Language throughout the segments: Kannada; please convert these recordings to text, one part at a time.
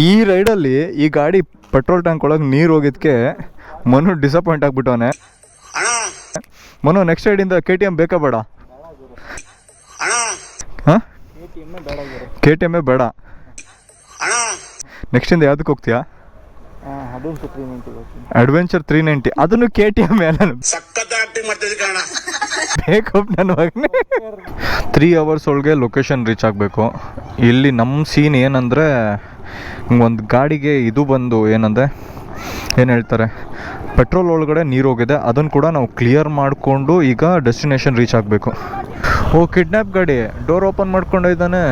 ಈ ರೈಡಲ್ಲಿ ಈ ಗಾಡಿ ಪೆಟ್ರೋಲ್ ಟ್ಯಾಂಕ್ ಒಳಗೆ ನೀರು ಹೋಗಿದ್ಕೆ ಮನು ಡಿಸಪಾಯಿಂಟ್ ಆಗಿಬಿಟ್ಟವನೆ. ಮನು ನೆಕ್ಸ್ಟ್ ರೈಡಿಂದ ಕೆ ಟಿ ಎಂ ಬೇಕಾ ಬೇಡ? ಹಾಂ? ಕೆ ಟಿ ಎಮ್ಮೇ ಬೇಡ. ನೆಕ್ಸ್ಟಿಂದ ಯಾವ್ದಕ್ಕೆ ಹೋಗ್ತೀಯಾ? ಅಡ್ವೆಂಚರ್ ತ್ರೀ ನೈಂಟಿ ಅದನ್ನು ಕೆ ಟಿ ಎಂ ಬೇಕಪ್ ತ್ರೀ ಅವರ್ಸ್ ಒಳಗೆ ಲೊಕೇಶನ್ ರೀಚ್ ಆಗಬೇಕು. ಇಲ್ಲಿ ನಮ್ಮ ಸೀನ್ ಏನಂದರೆ ಒಂದು ಗಾಡಿಗೆ ಇದು ಬಂದು ಏನಂದರೆ, ಏನು ಹೇಳ್ತಾರೆ ಪೆಟ್ರೋಲ್ ಒಳಗಡೆ ನೀರು ಹೋಗಿದೆ ಅದನ್ನು ಕೂಡ ನಾವು ಕ್ಲಿಯರ್ ಮಾಡಿಕೊಂಡು ಈಗ ಡೆಸ್ಟಿನೇಷನ್ ರೀಚ್ ಆಗಬೇಕು. ಓ ಕಿಡ್ನ್ಯಾಪ್ ಗಾಡಿ ಡೋರ್ ಓಪನ್ ಮಾಡ್ಕೊಂಡಿದ್ದಾನೆ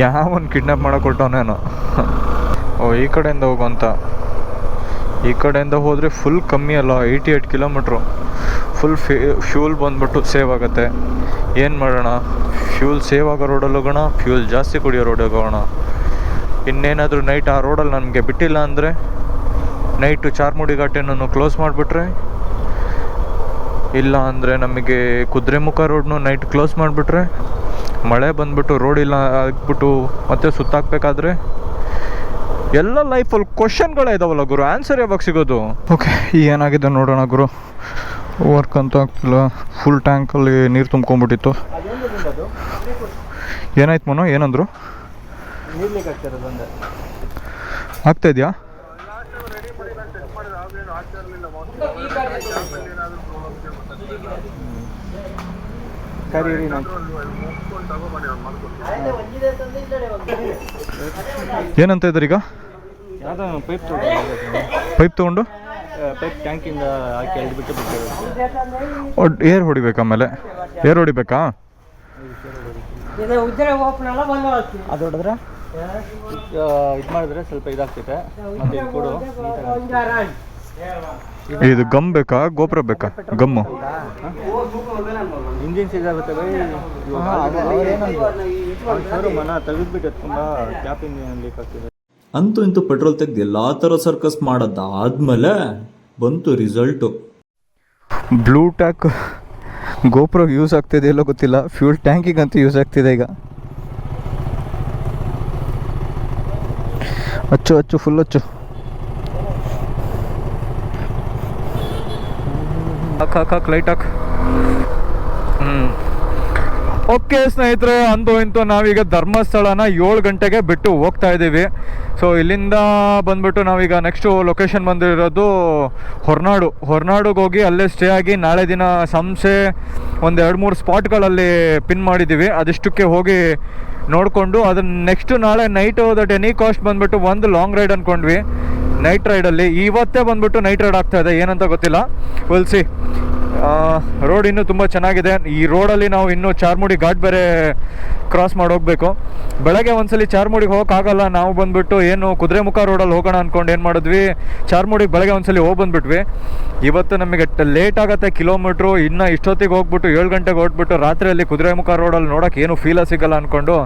ಯಾವನ್ ಕಿಡ್ನಾಪ್ ಮಾಡಕ್ ನಾನು ಓ, ಈ ಕಡೆಯಿಂದ ಹೋಗುವಂತ ಈ ಕಡೆಯಿಂದ ಹೋದರೆ ಫುಲ್ ಕಮ್ಮಿ ಅಲ್ಲ eighty eight kilometre full few fuel ಬಂದ್ಬಿಟ್ಟು ಸೇವ್ ಆಗುತ್ತೆ. ಏನು ಮಾಡೋಣ? ಫ್ಯೂಲ್ ಸೇವ್ ಆಗೋ ರೋಡಲ್ಲಿ ಹೋಗೋಣ ಫ್ಯೂಲ್ ಜಾಸ್ತಿ ಕುಡಿಯೋ ರೋಡಿಗೆ ಹೋಗೋಣ. ಇನ್ನೇನಾದರೂ ನೈಟ್ ಆ ರೋಡಲ್ಲಿ ನಮಗೆ ಬಿಟ್ಟಿಲ್ಲ ಅಂದರೆ ನೈಟು ಚಾರ್ಮುಡಿ ಘಾಟಿನೂ ಕ್ಲೋಸ್ ಮಾಡಿಬಿಟ್ರೆ, ಇಲ್ಲ ಅಂದರೆ ನಮಗೆ ಕುದುರೆಮುಖ ರೋಡ್ನು ನೈಟ್ ಕ್ಲೋಸ್ ಮಾಡಿಬಿಟ್ರೆ, ಮಳೆ ಬಂದ್ಬಿಟ್ಟು ರೋಡ್ ಇಲ್ಲ ಆಗ್ಬಿಟ್ಟು ಮತ್ತೆ ಸುತ್ತಾಕ್ಬೇಕಾದ್ರೆ, ಎಲ್ಲ ಲೈಫಲ್ಲಿ ಕ್ವಶನ್ಗಳೇ ಇದಾವಲ್ಲ ಗುರು ಆನ್ಸರ್ ಯಾವಾಗ ಸಿಗೋದು? ಓಕೆ ಏನಾಗಿದೆ ನೋಡೋಣ ಗುರು. ವರ್ಕ್ ಅಂತ ಆಗ್ತಿಲ್ಲ. ಫುಲ್ ಟ್ಯಾಂಕಲ್ಲಿ ನೀರು ತುಂಬ್ಕೊಂಡ್ಬಿಟ್ಟಿತ್ತು. ಏನಾಯ್ತು ಮನೋ? ಏನಂದ್ರು? ಆಗ್ತಾ ಇದೆಯಾ? ಏನಂತ ಇದ್ದಾರೆ ಈಗ? ಪೈಪ್ ತೊಗೊಂಡು? ಪೈಪ್ ಟ್ಯಾಂಕಿಂದ ಹಾಕಿ ಎಳ್ಬಿಟ್ಟು ಬಿಟ್ಟಿರುತ್ತೆ ಏರ್ ಹೊಡಿಬೇಕು ಆಮೇಲೆ? ಏರ್ ಹೊಡಿಬೇಕಾ? ಅದು ಹೊಡೆದ್ರೆ? ಇದು ಮಾಡಿದ್ರೆ ಸ್ವಲ್ಪ ಇದಾಗ್ತೈತೆ. ಮತ್ತೆ ಇದು ಕೊಡು. ಇದು ಗಮ್ ಬೇಕಾ? ಗೋಪುರ ಬೇಕಾ? ಗಮ್ಮು ಇಂಜಿನ್ ಸೀಸ್ ಆಗುತ್ತೆ ಬೈ. ಶೋರೂಮ್ ಅನ್ನ ತೆಗೆದ್ಬಿಟ್ಟು ತುಂಬ ಕ್ಯಾಪ್ ಇಂಜಿನ್ ಲೀಕ್ ಆಗ್ತಿದೆ? ಅಂತೂ ಇಂತೂ ಪೆಟ್ರೋಲ್ ತೆಗ್ದು ಎಲ್ಲ ಥರ ಸರ್ಕಸ್ ಮಾಡೋದಾದ್ಮೇಲೆ ಬಂತು ರಿಸಲ್ಟು ಬ್ಲೂ ಟ್ಯಾಕ್ ಗೋಪುರ ಯೂಸ್ ಆಗ್ತಿದೆ ಎಲ್ಲೋ ಗೊತ್ತಿಲ್ಲ. ಫ್ಯೂಲ್ ಟ್ಯಾಂಕಿಗೆ ಅಂತೂ ಯೂಸ್ ಆಗ್ತಿದೆ ಈಗ. ಅಚ್ಚು ಅಚ್ಚು ಫುಲ್ ಅಚ್ಚು. ಹಾಕ್ ಹಾಕ್ ಹಾಕ್ ಲೈಟ್ ಹಾಕ್. ಹ್ಞೂ ಓಕೆ ಸ್ನೇಹಿತರೆ, ಅಂದು ಇಂತು ನಾವೀಗ ಧರ್ಮಸ್ಥಳನ ಏಳು ಗಂಟೆಗೆ ಬಿಟ್ಟು ಹೋಗ್ತಾ ಇದ್ದೀವಿ. ಸೊ ಇಲ್ಲಿಂದ ಬಂದ್ಬಿಟ್ಟು ನಾವೀಗ ನೆಕ್ಸ್ಟು ಲೊಕೇಶನ್ ಬಂದಿರೋದು ಹೊರನಾಡು. ಹೊರನಾಡಿಗೆ ಹೋಗಿ ಅಲ್ಲೇ ಸ್ಟೇ ಆಗಿ ನಾಳೆ ದಿನ ಸಂಸೆ ಒಂದು ಎರಡು ಮೂರು ಸ್ಪಾಟ್ಗಳಲ್ಲಿ ಪಿನ್ ಮಾಡಿದ್ದೀವಿ ಅದಿಷ್ಟಕ್ಕೆ ಹೋಗಿ ನೋಡಿಕೊಂಡು ಅದನ್ನ ನೆಕ್ಸ್ಟ್ ನಾಳೆ ನೈಟ್ ದಟ್ ಎನಿ ಕಾಸ್ಟ್ ಬಂದ್ಬಿಟ್ಟು ಒಂದು ಲಾಂಗ್ ರೈಡ್ ಅಂದ್ಕೊಂಡ್ವಿ ನೈಟ್ ರೈಡಲ್ಲಿ ಇವತ್ತೇ ಬಂದ್ಬಿಟ್ಟು ನೈಟ್ ರೈಡ್ ಆಗ್ತಾ ಇದೆ. ಏನಂತ ಗೊತ್ತಿಲ್ಲ. ವಿಲ್ ಸಿ ರೋಡ್ ಇನ್ನೂ ತುಂಬ ಚೆನ್ನಾಗಿದೆ. ಈ ರೋಡಲ್ಲಿ ನಾವು ಇನ್ನೂ ಚಾರ್ಮುಡಿ ಘಾಟ್ ಬೇರೆ ಕ್ರಾಸ್ ಮಾಡಿ ಹೋಗಬೇಕು. ಬೆಳಗ್ಗೆ ಒಂದ್ಸಲಿ ಚಾರ್ಮುಡಿಗೆ ಹೋಗೋಕ್ಕಾಗಲ್ಲ. ನಾವು ಬಂದ್ಬಿಟ್ಟು ಏನು ಕುದುರೆಮುಖ ರೋಡಲ್ಲಿ ಹೋಗೋಣ ಅಂದ್ಕೊಂಡು ಏನು ಮಾಡಿದ್ವಿ? ಚಾರ್ಮುಡಿಗೆ ಬೆಳಗ್ಗೆ ಒಂದ್ಸಲಿ ಹೋಗಿ ಬಂದ್ಬಿಟ್ವಿ. ಇವತ್ತು ನಮಗೆ ಲೇಟ್ ಆಗುತ್ತೆ ಕಿಲೋಮೀಟ್ರು ಇನ್ನು ಇಷ್ಟೊತ್ತಿಗೆ ಹೋಗ್ಬಿಟ್ಟು ಏಳು ಗಂಟೆಗೆ ಹೊಟ್ಬಿಟ್ಟು ರಾತ್ರಿಯಲ್ಲಿ ಕುದುರೆಮುಖ ರೋಡಲ್ಲಿ ನೋಡೋಕೆ ಏನು ಫೀಲ ಸಿಗಲ್ಲ ಅಂದ್ಕೊಂಡು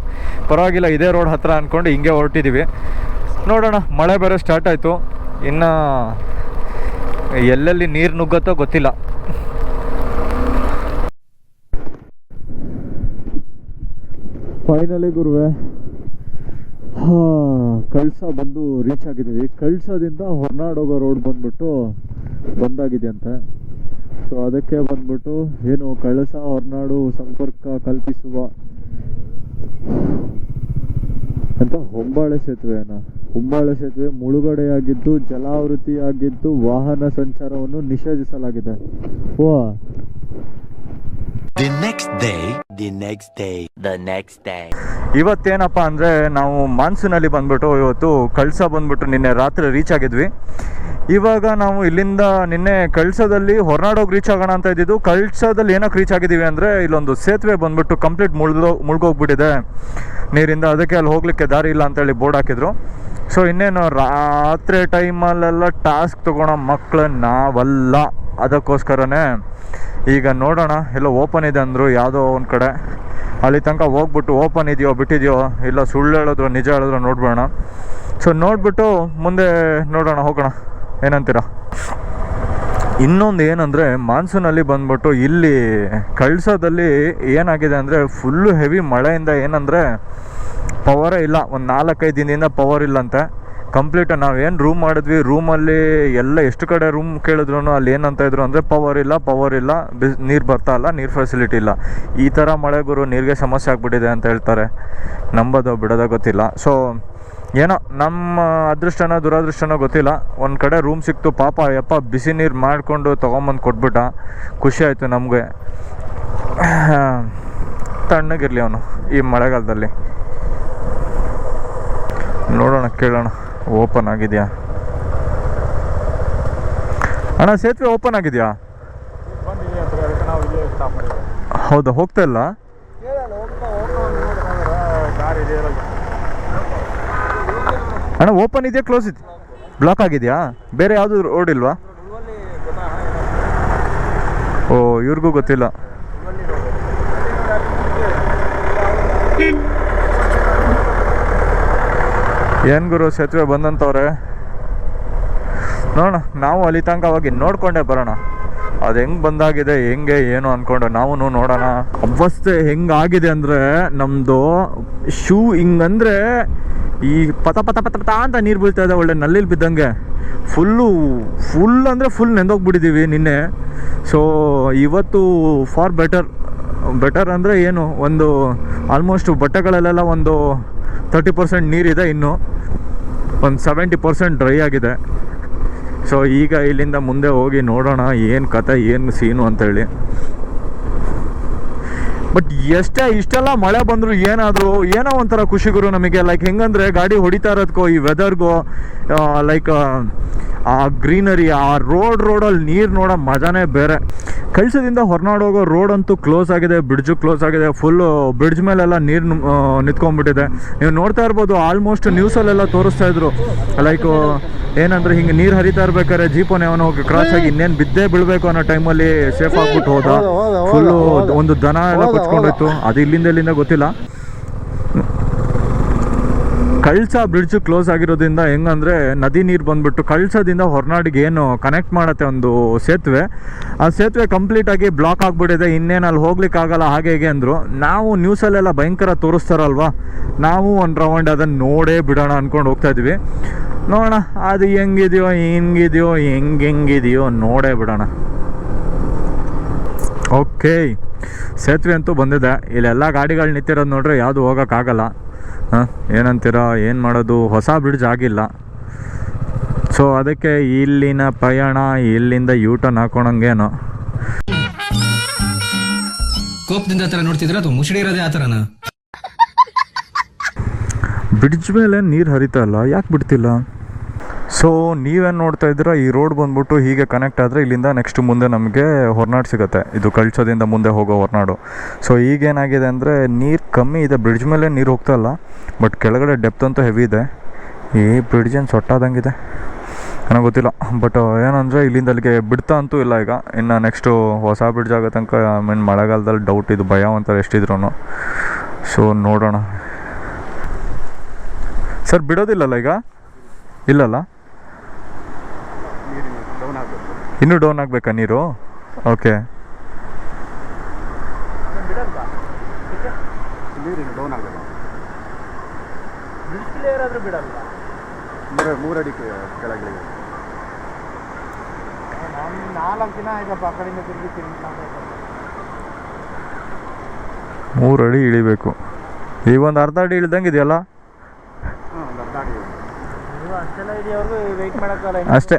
ಪರವಾಗಿಲ್ಲ, ಇದೇ ರೋಡ್ ಹತ್ತಿರ ಅಂದ್ಕೊಂಡು ಹಿಂಗೆ ಹೊರಟಿದ್ದೀವಿ ನೋಡೋಣ, ಮಳೆ ಬೇರೆ ಸ್ಟಾರ್ಟ್ ಆಯಿತು. ಇನ್ನು ಎಲ್ಲೆಲ್ಲಿ ನೀರು ನುಗ್ಗತ್ತೋ ಗೊತ್ತಿಲ್ಲ. ಫೈನಲಿ ಗುರುವೆ. ಕಳ್ಸ ಬಂದು ರೀಚ್ ಆಗಿದ್ದೀವಿ. ಕಳ್ಸದಿಂದ ಹೊರನಾಡೋಗೋ ರೋಡ್ ಬಂದ್ಬಿಟ್ಟು ಬಂದಾಗಿದೆ ಅಂತೆ ಸೊ ಅದಕ್ಕೆ ಬಂದ್ಬಿಟ್ಟು ಏನು ಕಳಸ ಹೊರನಾಡು ಸಂಪರ್ಕ ಕಲ್ಪಿಸುವ ಅಂತ ಹೊಂಬಾಳೆ ಸೇತುವೆನ ಹೊಂಬಾಳೆ ಸೇತುವೆ ಮುಳುಗಡೆಯಾಗಿದ್ದು ಜಲಾವೃತಿಯಾಗಿದ್ದು ವಾಹನ ಸಂಚಾರವನ್ನು ನಿಷೇಧಿಸಲಾಗಿದೆ. ಓ the next day, the next day the next day ಇವತ್ತೇನಪ್ಪ ಅಂದರೆ ನಾವು ಮಾನ್ಸೂನಲ್ಲಿ ಬಂದ್ಬಿಟ್ಟು ಇವತ್ತು ಕಳಸ ಬಂದ್ಬಿಟ್ಟು ನಿನ್ನೆ ರಾತ್ರಿ ರೀಚ್ ಆಗಿದ್ವಿ. ಇವಾಗ ನಾವು ಇಲ್ಲಿಂದ ನಿನ್ನೆ ಕಳಸದಲ್ಲಿ ಹೊರನಾಡೋಗಿ ರೀಚ್ ಆಗೋಣ ಅಂತ ಇದ್ದಿದ್ದು ಕಳಸದಲ್ಲಿ ಏನಕ್ಕೆ ರೀಚ್ ಆಗಿದ್ದೀವಿ ಅಂದರೆ ಇಲ್ಲೊಂದು ಸೇತುವೆ ಬಂದ್ಬಿಟ್ಟು ಕಂಪ್ಲೀಟ್ ಮುಳ್ದೋ ಮುಳುಗೋಗ್ಬಿಟ್ಟಿದೆ. ನೀರಿಂದ ಅದಕ್ಕೆ ಅಲ್ಲಿ ಹೋಗಲಿಕ್ಕೆ ದಾರಿ ಇಲ್ಲ ಅಂತೇಳಿ ಬೋರ್ಡ್ ಹಾಕಿದ್ರು. ಸೊ ಇನ್ನೇನು ರಾತ್ರಿ ಟೈಮಲ್ಲೆಲ್ಲ ಟಾಸ್ಕ್ ತೊಗೊಳೋ ಮಕ್ಕಳು ನಾವಲ್ಲ. ಅದಕ್ಕೋಸ್ಕರನೇ ಈಗ ನೋಡೋಣ, ಎಲ್ಲೋ ಓಪನ್ ಇದೆ ಅಂದರು ಯಾವುದೋ ಒಂದು ಕಡೆ. ಅಲ್ಲಿ ತನಕ ಹೋಗ್ಬಿಟ್ಟು ಓಪನ್ ಇದೆಯೋ ಬಿಟ್ಟಿದೆಯೋ, ಇಲ್ಲ ಸುಳ್ಳು ಹೇಳಿದ್ರು ನಿಜ ಹೇಳಿದ್ರು ನೋಡ್ಬೇಡ ಸೊ ನೋಡಿಬಿಟ್ಟು ಮುಂದೆ ನೋಡೋಣ, ಹೋಗೋಣ. ಏನಂತೀರ? ಇನ್ನೊಂದು ಏನಂದರೆ, ಮಾನ್ಸೂನಲ್ಲಿ ಬಂದ್ಬಿಟ್ಟು ಇಲ್ಲಿ ಕಳ್ಸೋದಲ್ಲಿ ಏನಾಗಿದೆ ಅಂದರೆ ಫುಲ್ಲು ಹೆವಿ ಮಳೆಯಿಂದ ಏನಂದರೆ ಪವರೇ ಇಲ್ಲ. ಒಂದು ನಾಲ್ಕೈದು ದಿನದಿಂದ ಪವರ್ ಇಲ್ಲಂತೆ. ಕಂಪ್ಲೀಟ್ ಏನು ರೂಮ್ ಮಾಡಿದ್ವಿ ರೂಮಲ್ಲಿ ಎಲ್ಲ ಎಷ್ಟು ಕಡೆ ರೂಮ್ ಕೇಳಿದ್ರು ಅಲ್ಲಿ ಏನಂತ ಇದ್ರು ಅಂದರೆ ಪವರ್ ಇಲ್ಲ ಪವರ್ ಇಲ್ಲ, ಬಿಸ್, ನೀರು ಬರ್ತಾ ಇಲ್ಲ, ನೀರು ಫೆಸಿಲಿಟಿ ಇಲ್ಲ. ಈ ಥರ ಮಳೆ ಗುರು, ನೀರಿಗೆ ಸಮಸ್ಯೆ ಆಗಿಬಿಟ್ಟಿದೆ ಅಂತ ಹೇಳ್ತಾರೆ. ನಂಬೋದೋ, ಬಿಡೋದೋ ಗೊತ್ತಿಲ್ಲ. ಸೊ ಏನೋ ನಮ್ಮ ಅದೃಷ್ಟನೋ ದುರದೃಷ್ಟನೋ ಗೊತ್ತಿಲ್ಲ. ಒಂದು ಕಡೆ ರೂಮ್ ಸಿಕ್ತು, ಪಾಪ ಯಪ್ಪ ಬಿಸಿ ನೀರು ಮಾಡಿಕೊಂಡು ತೊಗೊಂಬಂದು ಕೊಟ್ಬಿಟ್ಟ. ಖುಷಿ ಆಯಿತು ನಮಗೆ. ತಣ್ಣಗಿರಲಿ ಅವನು ಈ ಮಳೆಗಾಲದಲ್ಲಿ. ನೋಡೋಣ, ಕೇಳೋಣ. ಓಪನ್ ಆಗಿದೆಯಾ? ಅಣ್ಣ, ಸೇತುವೆ ಓಪನ್ ಆಗಿದೆಯಾ? ಹೌದಾ, ಹೋಗ್ತಾ ಇಲ್ಲ? ಅಣ್ಣ, ಓಪನ್ ಇದೆಯಾ, ಕ್ಲೋಸ್ ಇದೆ ಬ್ಲಾಕ್ ಆಗಿದೆಯಾ? ಬೇರೆ ಯಾವುದು ರೋಡ್ ಇಲ್ವಾ? ಓ, ಇವ್ರಿಗೂ ಗೊತ್ತಿಲ್ಲ. ಏನು ಗುರು, ಸೇತುವೆ ಬಂದಂತವ್ರೆ? ನೋಡೋಣ, ನಾವು ಅಲ್ಲಿ ತನಕ ಹೋಗಿ ನೋಡ್ಕೊಂಡೇ ಬರೋಣ. ಅದು ಹೆಂಗೆ ಬಂದಾಗಿದೆ, ಹೆಂಗೆ, ಏನು ಅಂದ್ಕೊಂಡು ನಾವು ನೋಡೋಣ. ಅವಸ್ಥೆ ಹೆಂಗಾಗಿದೆ ಅಂದರೆ ನಮ್ಮದು ಶೂ ಹಿಂಗಂದ್ರೆ ಈ ಪತ ಪತ ಪತ ಪತ ಅಂತ ನೀರು ಬೀಳ್ತಾ ಇದೆ ಒಳ್ಳೆ ನಲ್ಲಿಲಿ ಬಿದ್ದಂಗೆ. ಫುಲ್ಲು, ಫುಲ್ ಅಂದರೆ ಫುಲ್ ನೆಂದೋಗ್ಬಿಟ್ಟಿದ್ದೀವಿ ನಿನ್ನೆ. ಸೊ ಇವತ್ತು ಫಾರ್ ಬೆಟರ್ ಬೆಟರ್ ಅಂದರೆ ಏನು? ಒಂದು ಆಲ್ಮೋಸ್ಟ್ ಬಟ್ಟೆಗಳಲ್ಲೆಲ್ಲ ಒಂದು ತರ್ಟಿ ಪರ್ಸೆಂಟ್ ನೀರಿದೆ ಇನ್ನು. ಒಂದು ಸೆವೆಂಟಿ ಪರ್ಸೆಂಟ್ ಡ್ರೈ ಆಗಿದೆ. ಸೊ ಈಗ ಇಲ್ಲಿಂದ ಮುಂದೆ ಹೋಗಿ ನೋಡೋಣ ಏನು ಕತೆ, ಏನು ಸೀನು ಅಂತೇಳಿ. ಬಟ್ ಎಷ್ಟೇ ಇಷ್ಟೆಲ್ಲ ಮಳೆ ಬಂದರೂ ಏನಾದರೂ ಏನೋ ಒಂಥರ ಖುಷಿ ಗುರು ನಮಗೆ. ಲೈಕ್ ಹೆಂಗಂದ್ರೆ ಗಾಡಿ ಹೊಡಿತಾ ಇರೋದಕ್ಕೋ ಈ ವೆದರ್ಗೋ ಲೈಕ್ ಆ ಗ್ರೀನರಿ ಆ ರೋಡ್ ರೋಡಲ್ಲಿ ನೀರು ನೋಡೋ ಮಜಾನೇ ಬೇರೆ. ಕಳಿಸದಿಂದ ಹೊರನಾಡು ಹೋಗೋ ರೋಡ್ ಅಂತೂ ಕ್ಲೋಸ್ ಆಗಿದೆ ಬ್ರಿಡ್ಜು ಕ್ಲೋಸ್ ಆಗಿದೆ ಫುಲ್ಲು ಬ್ರಿಡ್ಜ್ ಮೇಲೆಲ್ಲ ನೀರು ನಿಂತ್ಕೊಂಡ್ಬಿಟ್ಟಿದೆ. ನೀವು ನೋಡ್ತಾ ಇರ್ಬೋದು ಆಲ್ಮೋಸ್ಟ್ ನ್ಯೂಸಲ್ಲೆಲ್ಲ ತೋರಿಸ್ತಾ ಇದ್ರು. ಲೈಕ್ ಏನಂದ್ರೆ ಹಿಂಗೆ ನೀರು ಹರಿತಾ ಇರ್ಬೇಕಾದ್ರೆ ಜೀಪೋನ್ ಯಾವನೋ ಹೋಗಿ ಕ್ರಾಸ್ ಆಗಿ ಇನ್ನೇನು ಬಿದ್ದೇ ಬೀಳಬೇಕು ಅನ್ನೋ ಟೈಮಲ್ಲಿ ಸೇಫ್ ಆಗ್ಬಿಟ್ಟು ಹೋದ. ಫುಲ್ಲು ಒಂದು ದನ ಎಲ್ಲ ಕೊಚ್ಕೊಂಡೋಯ್ತು ಅದು ಇಲ್ಲಿಂದ ಇಲ್ಲಿಂದ ಗೊತ್ತಿಲ್ಲ. ಕಳ್ಸ ಬ್ರಿಡ್ಜ್ ಕ್ಲೋಸ್ ಆಗಿರೋದ್ರಿಂದ ಹೆಂಗಂದ್ರೆ ನದಿ ನೀರು ಬಂದ್ಬಿಟ್ಟು ಕಳ್ಸದಿಂದ ಹೊರನಾಡಿಗೆ ಏನು ಕನೆಕ್ಟ್ ಮಾಡತ್ತೆ ಒಂದು ಸೇತುವೆ. ಆ ಸೇತುವೆ ಕಂಪ್ಲೀಟ್ ಆಗಿ ಬ್ಲಾಕ್ ಆಗಿಬಿಟ್ಟಿದೆ. ಇನ್ನೇನು ಅಲ್ಲಿ ಹೋಗ್ಲಿಕ್ಕೆ ಆಗಲ್ಲ, ಹಾಗೆ ಹೇಗೆ ಅಂದರು. ನಾವು ನ್ಯೂಸಲ್ಲೆಲ್ಲ ಭಯಂಕರ ತೋರಿಸ್ತಾರಲ್ವಾ? ನಾವು ಒಂದು ರೌಂಡ್ ಅದನ್ನು ನೋಡೇ ಬಿಡೋಣ ಅಂದ್ಕೊಂಡು ಹೋಗ್ತಾ ಇದ್ವಿ. ನೋಡೋಣ, ಅದು ಹೆಂಗಿದೆಯೋ ಹೆಂಗಿದೆಯೋ, ಹೆಂಗೆ ಹೆಂಗಿದೆಯೋ ನೋಡೇ ಬಿಡೋಣ. ಓಕೆ. ಸೇತುವೆ ಅಂತೂ ಬಂದಿದೆ. ಇಲ್ಲೆಲ್ಲ ಗಾಡಿಗಳು ನಿಂತಿರೋದು ನೋಡ್ರೆ ಯಾವುದು ಹೋಗೋಕ್ಕಾಗಲ್ಲ. ಹಾಂ ಏನಂತೀರ ಏನು ಮಾಡೋದು? ಹೊಸ ಬ್ರಿಡ್ಜ್ ಆಗಿಲ್ಲ. ಸೊ ಅದಕ್ಕೆ ಇಲ್ಲಿನ ಪ್ರಯಾಣ ಇಲ್ಲಿಂದ ಯೂಟರ್ನ್ ಹಾಕೊಳಂಗೇನೋ. ಕೋಪದಿಂದ ಆ ಥರ ನೋಡ್ತಿದ್ರೆ ಅದು ಮುಸುಡಿ ಇರೋದೇ ಆ ಥರನ? ಬ್ರಿಡ್ಜ್ ಮೇಲೆ ನೀರು ಹರಿತಾ ಇಲ್ಲ. ಯಾಕೆ ಬಿಡ್ತಿಲ್ಲ? ಸೊ ನೀವೇನು ನೋಡ್ತಾ ಇದ್ದೀರಾ? ಈ ರೋಡ್ ಬಂದ್ಬಿಟ್ಟು ಹೀಗೆ ಕನೆಕ್ಟ್ ಆದರೆ ಇಲ್ಲಿಂದ ನೆಕ್ಸ್ಟ್ ಮುಂದೆ ನಮಗೆ ಹೊರನಾಡು ಸಿಗುತ್ತೆ. ಇದು ಕಳ್ಸೋದಿಂದ ಮುಂದೆ ಹೋಗೋ ಹೊರನಾಡು. ಸೊ ಈಗೇನಾಗಿದೆ ಅಂದರೆ ನೀರು ಕಮ್ಮಿ ಇದೆ. ಬ್ರಿಡ್ಜ್ ಮೇಲೆ ನೀರು ಹೋಗ್ತಾ ಇಲ್ಲ. ಬಟ್ ಕೆಳಗಡೆ ಡೆಪ್ತ್ ಅಂತೂ ಹೆವಿ ಇದೆ. ಈ ಬ್ರಿಡ್ಜ್ ಏನು ಸೊಟ್ಟಾದಂಗಿದೆ? ನನಗೆ ಗೊತ್ತಿಲ್ಲ. ಬಟ್ ಏನಂದರೆ ಇಲ್ಲಿಂದ ಅಲ್ಲಿಗೆ ಬಿಡ್ತಾ ಅಂತೂ ಇಲ್ಲ ಈಗ. ಇನ್ನು ನೆಕ್ಸ್ಟು ಹೊಸ ಬ್ರಿಡ್ಜ್ ಆಗೋ ತನಕ ಐ ಮೀನ್ ಮಳೆಗಾಲದಲ್ಲಿ ಡೌಟ್ ಇದು, ಭಯ ಅಂತಾರೆ ಎಷ್ಟಿದ್ರು ಸೊ ನೋಡೋಣ. ಸರ್ ಬಿಡೋದಿಲ್ಲಲ್ಲ ಈಗ? ಇಲ್ಲಲ್ಲ? ಇನ್ನೂ ಡೌನ್ ಆಗಬೇಕಾ ನೀರು? ಓಕೆ ನೀರಿನ ಡೌನ್ ಆಗಲ್ಲ ಬಿಡಲ್ಲ ಮೂರು ಮೂರಡಿ ಕೆಳಗೆ ನಾನು ನಾಲ್ಕು ದಿನ ಆಯ್ತಪ್ಪ ಆ ಕಡೆಯಿಂದ ತಿರುಗಿ ತಿರುಗಿ ಮೂರು ಅಡಿ ಇಳಿಬೇಕು. ಈಗ ಒಂದು ಅರ್ಧ ಅಡಿ ಇಳ್ದಂಗೆ ಇದೆಯಲ್ಲ? ಹಾಂ ಒಂದು ಅರ್ಧ ಅಡಿ ನೀವು ಅಷ್ಟೆಲ್ಲ ಇದೆಯವ್ರಿಗೂ ವೆಯ್ಟ್ ಮಾಡೋಕ್ಕಲ್ಲ ಅಷ್ಟೇ.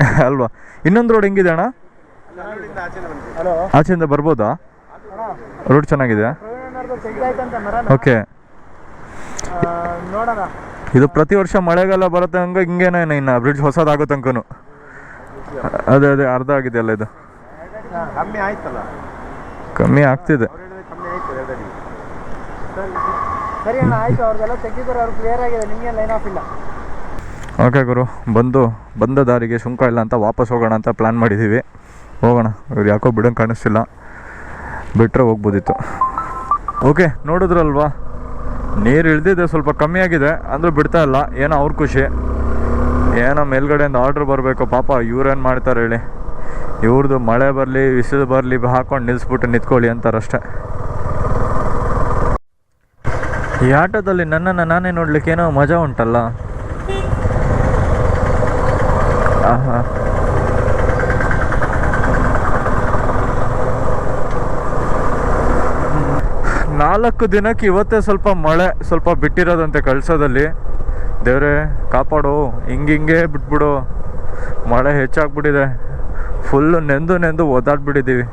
ಅಲ್ವಾ? ಇನ್ನೊಂದು ರೋಡ್ ಹೆಂಗಿದೆ ಅಣ್ಣ? ಆಚೆಯಿಂದ ಬರ್ಬೋದಾ? ರೋಡ್ ಚೆನ್ನಾಗಿದೆ ಓಕೆ ಇದು ಪ್ರತಿ ವರ್ಷ ಮಳೆಗಾಲ ಬರುತ್ತೆ ಹಂಗೆ ಹಿಂಗೇನೇ ಇನ್ನು ಬ್ರಿಡ್ಜ್ ಹೊಸದಾಗೋ ತನಕನು ಅದೇ ಅದೇ ಅರ್ಧ ಆಗಿದೆಯಲ್ಲ ಇದು. ಕಮ್ಮಿ ಆಯ್ತಲ್ಲ? ಕಮ್ಮಿ ಆಗ್ತಿದೆ. ಸರಿ ಅಣ್ಣ ಆಯ್ತು ಅವ್ರಿಗೆಲ್ಲ ತೆಗಿತಾರೆ ಅವ್ರು ಕ್ಲಿಯರ್ ಆಗಿದೆ ನಿಮಗೆ ಲೈನ್ ಆಫ್ ಇಲ್ಲ. ಓಕೆ ಗುರು, ಬಂದು, ಬಂದ ದಾರಿಗೆ ಸುಂಕ ಇಲ್ಲ ಅಂತ ವಾಪಸ್ ಹೋಗೋಣ ಅಂತ ಪ್ಲ್ಯಾನ್ ಮಾಡಿದ್ದೀವಿ ಹೋಗೋಣ, ಇವ್ರು ಯಾಕೋ ಬಿಡೋಂಗೆ ಕಾಣಿಸ್ತಿಲ್ಲ. ಬಿಟ್ಟರೆ ಹೋಗ್ಬೋದಿತ್ತು. ಓಕೆ, ನೋಡಿದ್ರಲ್ವಾ? ನೀರು ಇಳ್ದಿದೆ, ಸ್ವಲ್ಪ ಕಮ್ಮಿ ಆಗಿದೆ, ಅಂದರೂ ಬಿಡ್ತಾ ಇಲ್ಲ. ಏನೋ ಅವ್ರ ಖುಷಿ. ಏನೋ ಮೇಲ್ಗಡೆಯಿಂದ ಆರ್ಡ್ರ್ ಬರಬೇಕು, ಪಾಪ ಇವ್ರೇನು ಮಾಡ್ತಾರೆ ಹೇಳಿ. ಇವ್ರದ್ದು ಮಳೆ ಬರಲಿ ಬಿಸಿಲು ಬರಲಿ, ಹಾಕೊಂಡು ನಿಲ್ಲಿಸ್ಬಿಟ್ಟು ನಿಂತ್ಕೊಳ್ಳಿ ಅಂತಾರಷ್ಟೆ. ಈ ಆಟೋದಲ್ಲಿ ನನ್ನನ್ನು ನಾನೇ ನೋಡ್ಲಿಕ್ಕೆ ಏನೋ ಮಜಾ ಉಂಟಲ್ಲ? ಆಹಾ ನಾಲ್ಕು ದಿನಕ್ಕೆ ಇವತ್ತೇ ಸ್ವಲ್ಪ ಮಳೆ, ಸ್ವಲ್ಪ ಬಿಟ್ಟಿರೋದಂತೆ ಕಳ್ಸೋದಲ್ಲಿ. ದೇವ್ರೆ, ಕಾಪಾಡು. ಹಿಂಗಿಂಗೆ ಬಿಟ್ಬಿಡು. ಮಳೆ ಹೆಚ್ಚಾಗ್ಬಿಟ್ಟಿದೆ. ಫುಲ್ಲು ನೆಂದು ನೆಂದು ಓದಾಡ್ಬಿಟ್ಟಿದ್ದೀವಿ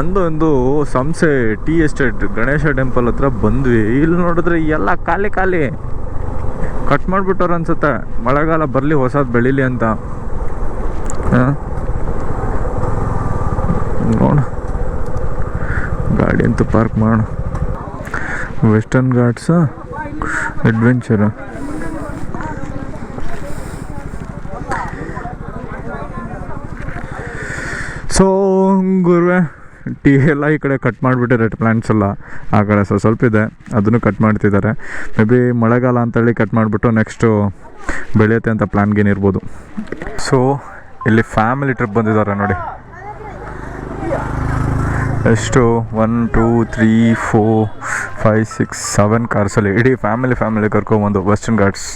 ಅಂದು ಒಂದು ಸಂಸೆ, ಟಿ ಎಸ್ಟೇಟ್, ಗಣೇಶ ಟೆಂಪಲ್ ಹತ್ರ ಬಂದ್ವಿ. ಇಲ್ಲಿ ನೋಡಿದ್ರೆ ಎಲ್ಲ ಖಾಲಿ ಖಾಲಿ. ಕಟ್ ಮಾಡಿಬಿಟ್ಟವ್ರು ಅನ್ಸುತ್ತೆ. ಮಳೆಗಾಲ ಬರಲಿ, ಹೊಸದು ಬೆಳೀಲಿ ಅಂತ. ನೋಡ. ಗಾಡಿ ಅಂತೂ ಪಾರ್ಕ್ ಮಾಡು. Western ghats, adventure. ಸೊ ಗುರುವೆ ಟೀ ಎಲ್ಲ ಈ ಕಡೆ ಕಟ್ ಮಾಡಿಬಿಟ್ಟಿದ್ದಾರೆ ಪ್ಲ್ಯಾಂಟ್ಸ್ ಎಲ್ಲ. ಆ ಕಡೆ ಸ್ವಲ್ಪ ಸ್ವಲ್ಪ ಇದೆ. ಅದನ್ನು ಕಟ್ ಮಾಡ್ತಿದ್ದಾರೆ. ಮೇ ಬಿ ಮಳೆಗಾಲ ಅಂತೇಳಿ ಕಟ್ ಮಾಡಿಬಿಟ್ಟು ನೆಕ್ಸ್ಟು ಬೆಳೆಯುತ್ತೆ ಅಂತ ಪ್ಲ್ಯಾನ್ಗೇನು ಇರ್ಬೋದು. ಸೊ ಇಲ್ಲಿ ಫ್ಯಾಮಿಲಿ ಟ್ರಿಪ್ ಬಂದಿದ್ದಾರೆ ನೋಡಿ. ಎಷ್ಟು? One two three four five six seven ಕಾರ್ಸಲ್ಲಿ ಇಡೀ ಫ್ಯಾಮಿಲಿ ಫ್ಯಾಮಿಲಿ ಕರ್ಕೊಂಬಂದು western guards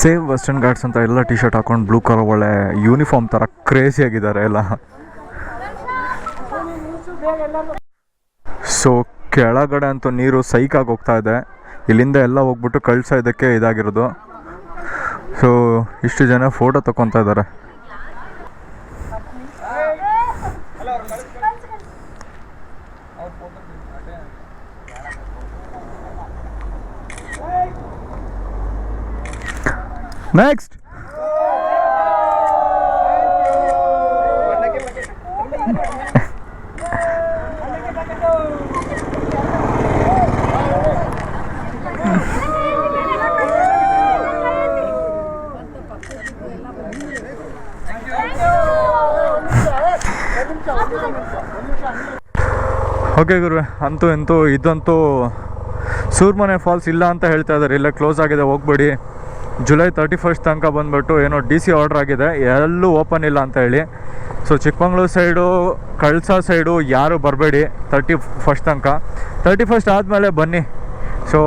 same western guards ಅಂತ ಎಲ್ಲ ಟಿ ಶರ್ಟ್ ಹಾಕೊಂಡು ಬ್ಲೂ ಕಲರ್ ಒಳ್ಳೆ ಯೂನಿಫಾರ್ಮ್ ಥರ ಕ್ರೇಜಿ ಆಗಿದ್ದಾರೆ ಎಲ್ಲ. ಸೊ ಕೆಳಗಡೆ ಅಂತೂ ನೀರು ಸೈಕಾಗಿ ಹೋಗ್ತಾ ಇದೆ. ಇಲ್ಲಿಂದ ಎಲ್ಲ ಹೋಗ್ಬಿಟ್ಟು ಕಳ್ಸ ಇದಕ್ಕೆ ಇದಾಗಿರೋದು. ಸೊ ಇಷ್ಟು ಜನ ಫೋಟೋ ತಗೊತಾ ಇದ್ದಾರೆ ನೆಕ್ಸ್ಟ್ ಓಕೆ ಗುರು ಅಂತೂ ಎಂತೂ ಇದಂತೂ ಸೂರ್ಮನೆ ಫಾಲ್ಸ್ ಇಲ್ಲ ಅಂತ ಹೇಳ್ತಾ ಇದ್ದಾರೆ. ಇಲ್ಲ ಕ್ಲೋಸ್ ಆಗಿದೆ, ಹೋಗ್ಬೇಡಿ. ಜುಲೈ ತರ್ಟಿ ಫಸ್ಟ್ ತನಕ ಬಂದ್ಬಿಟ್ಟು ಏನೋ ಡಿ ಸಿ ಆರ್ಡ್ರ್ ಆಗಿದೆ. ಎಲ್ಲೂ ಓಪನ್ ಇಲ್ಲ ಅಂತ ಹೇಳಿ. ಸೊ, ಚಿಕ್ಕಮಂಗ್ಳೂರು ಸೈಡು, ಕಳ್ಸ ಸೈಡು ಯಾರು ಬರಬೇಡಿ ತರ್ಟಿ ಫಸ್ಟ್ ತನಕ. ತರ್ಟಿ ಫಸ್ಟ್ ಆದಮೇಲೆ ಬನ್ನಿ. ಸೊ,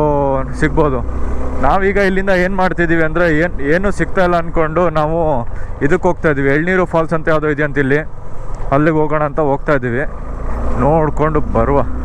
ಸಿಗ್ಬೋದು. ನಾವೀಗ ಇಲ್ಲಿಂದ ಏನು ಮಾಡ್ತಿದ್ದೀವಿ ಅಂದರೆ ಏನು, ಏನೂ ಸಿಗ್ತಾ ಇಲ್ಲ ಅಂದ್ಕೊಂಡು ನಾವು ಇದಕ್ಕೆ ಹೋಗ್ತಾ ಇದ್ದೀವಿ ಎಳ್ನೀರು ಫಾಲ್ಸ್ ಅಂತ ಯಾವುದೋ ಇದೆಯಂತ ಇಲ್ಲಿ ಅಲ್ಲಿಗೆ ಹೋಗೋಣ ಅಂತ ಹೋಗ್ತಾ ಇದ್ದೀವಿ ನೋಡಿಕೊಂಡು ಬರುವ.